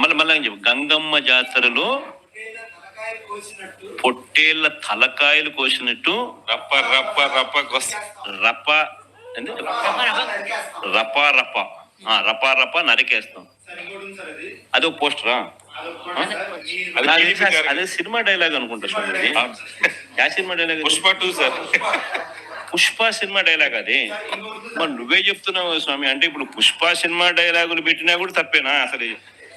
మళ్ళీ మళ్ళీ చెప్పు? గంగమ్మ జాతరలో పొట్టేళ్ళ తలకాయలు కోసినట్టు పొట్టేళ్ళ తలకాయలు కోసినట్టు రప్ప రప్ప రప్ప. కొస్త రప ఏంది? నరికేస్తాం. రప రప ఆ, రప రప నరికేస్తాం అది అదో పోస్టరా అది సినిమా డైలాగ్ అనుకుంటా స్వామి ఇది. Yeah cinema dialogue? Pushpa two sir. Pushpa cinema dialogue అది. మరి నువ్వే చెప్తున్నావు స్వామి అంటే ఇప్పుడు పుష్ప సినిమా డైలాగులు పెట్టినా కూడా తప్పేనా అసలు?